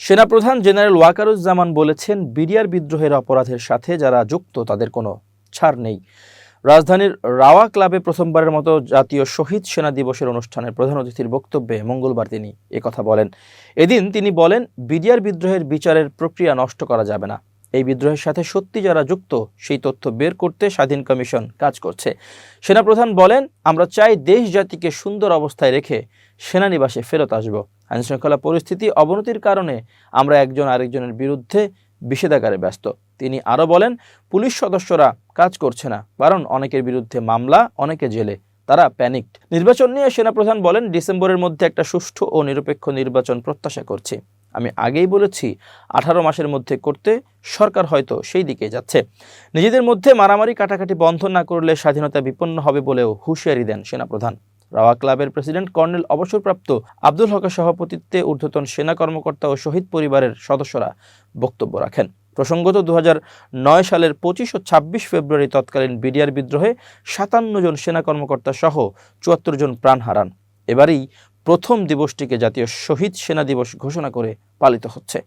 সেনাপ্রধান জেনারেল ওয়াকারুজ্জামান বলেছেন, বিডিআর বিদ্রোহের অপরাধের সাথে যারা যুক্ত, তাদের কোনো ছাড় নেই। রাজধানীর রাওয়া ক্লাবে প্রথমবারের মতো জাতীয় শহীদ সেনা দিবসের অনুষ্ঠানের প্রধান অতিথির বক্তব্যে মঙ্গলবার তিনি কথা বলেন। এদিন তিনি বলেন, বিডিআর বিদ্রোহের বিচারের প্রক্রিয়া নষ্ট করা যাবে না। এই বিদ্রোহের সাথে সত্যি যারা যুক্ত, সেই তথ্য বের করতে স্বাধীন কমিশন কাজ করছে। সেনাপ্রধান বলেন, আমরা চাই দেশ জাতিকে সুন্দর অবস্থায় রেখে সেনানিবাসে ফেরত আসব। আইনশৃঙ্খলা পরিস্থিতি অবনতির কারণে আমরা একজন আরেকজনের বিরুদ্ধে বিষেধাগারে ব্যস্ত। তিনি আরও বলেন, পুলিশ সদস্যরা কাজ করছে না, কারণ অনেকের বিরুদ্ধে মামলা, অনেকে জেলে। তারা প্যানিকড নির্বাচন নিয়ে সেনাপ্রধান বলেন, ডিসেম্বরের মধ্যে একটা সুষ্ঠু ও নিরপেক্ষ নির্বাচন প্রত্যাশা করছি। আমি আগেই বলেছি, আঠারো মাসের মধ্যে করতে সরকার হয়তো সেই দিকে যাচ্ছে। নিজেদের মধ্যে মারামারি কাটাকাটি বন্ধ না করলে স্বাধীনতা বিপন্ন হবে বলেও হুঁশিয়ারি দেন সেনাপ্রধান। রাওয়া ক্লাবের প্রেসিডেন্ট কর্নেল অবসরপ্রাপ্ত আব্দুল হকের সভাপতিত্বে ঊর্ধ্বতন সেনা কর্মকর্তা ও শহীদ পরিবারের সদস্যরা বক্তব্য রাখেন। প্রসঙ্গত দু নয় সালের পঁচিশ ও ছাব্বিশ ফেব্রুয়ারি তৎকালীন বিডিআর বিদ্রোহে সাতান্ন জন সেনা কর্মকর্তা সহ চুয়াত্তর জন প্রাণ হারান। এবারেই প্রথম দিবসটিকে জাতীয় শহীদ সেনা দিবস ঘোষণা করে পালিত হচ্ছে।